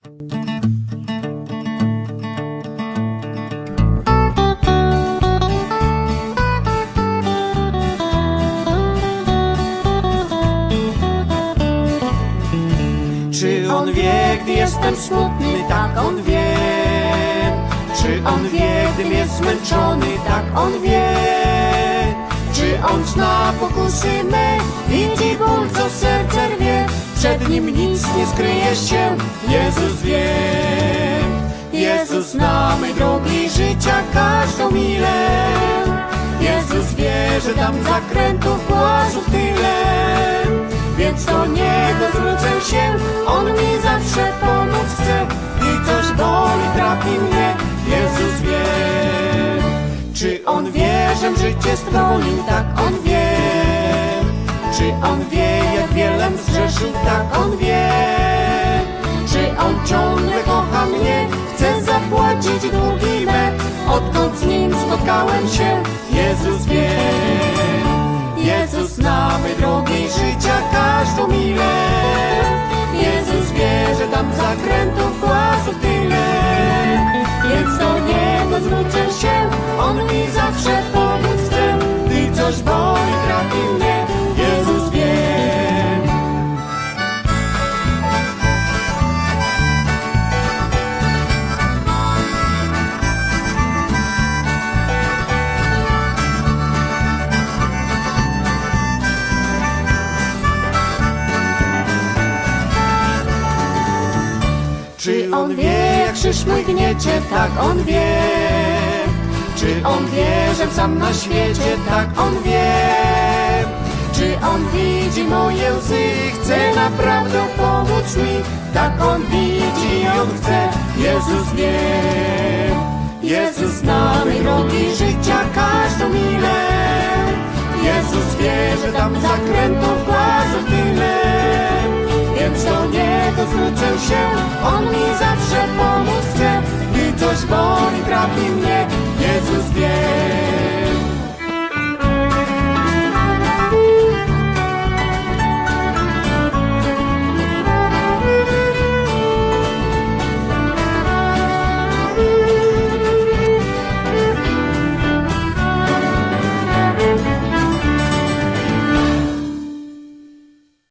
Czy on wie, gdy jestem smutny? Tak, on wie. Czy on wie, gdym jest zmęczony? Tak, on wie. Czy on zna pokusy me? Widzi ból, co serce rwie. Przed nim nie skryje się. Jezus wie. Jezus zna mej drogi życia każdą milę. Jezus wie, że dam zakrętów głazów tyle. Więc do Niego zwrócę się, On mi zawsze pomóc chce. I coś boli, trapi mnie, Jezus wie. Czy On wie, że życie stronił? Tak, On wie. Czy On wie, jak wielem zgrzeszył? Tak, On wie. Czy On ciągle kocha mnie? Chce zapłacić długi me. Odkąd z Nim spotkałem się, Jezus wie. Jezus zna mej drogi życia każdą milę. Jezus wie, że dam zakrętów głazów tyle. Więc do Niego zwrócę się, On mi zawsze pomóc chce. Gdy coś boli, trapi mnie, Czy on wie, jak krzyż mój gniecie? Tak, on wie. Czy on wie, że sam na świecie? Tak, on wie. Czy on widzi moje łzy? Chce naprawdę pomóc mi? Tak, on widzi i on chce. Jezus wie. Jezus zna mej ocean, on music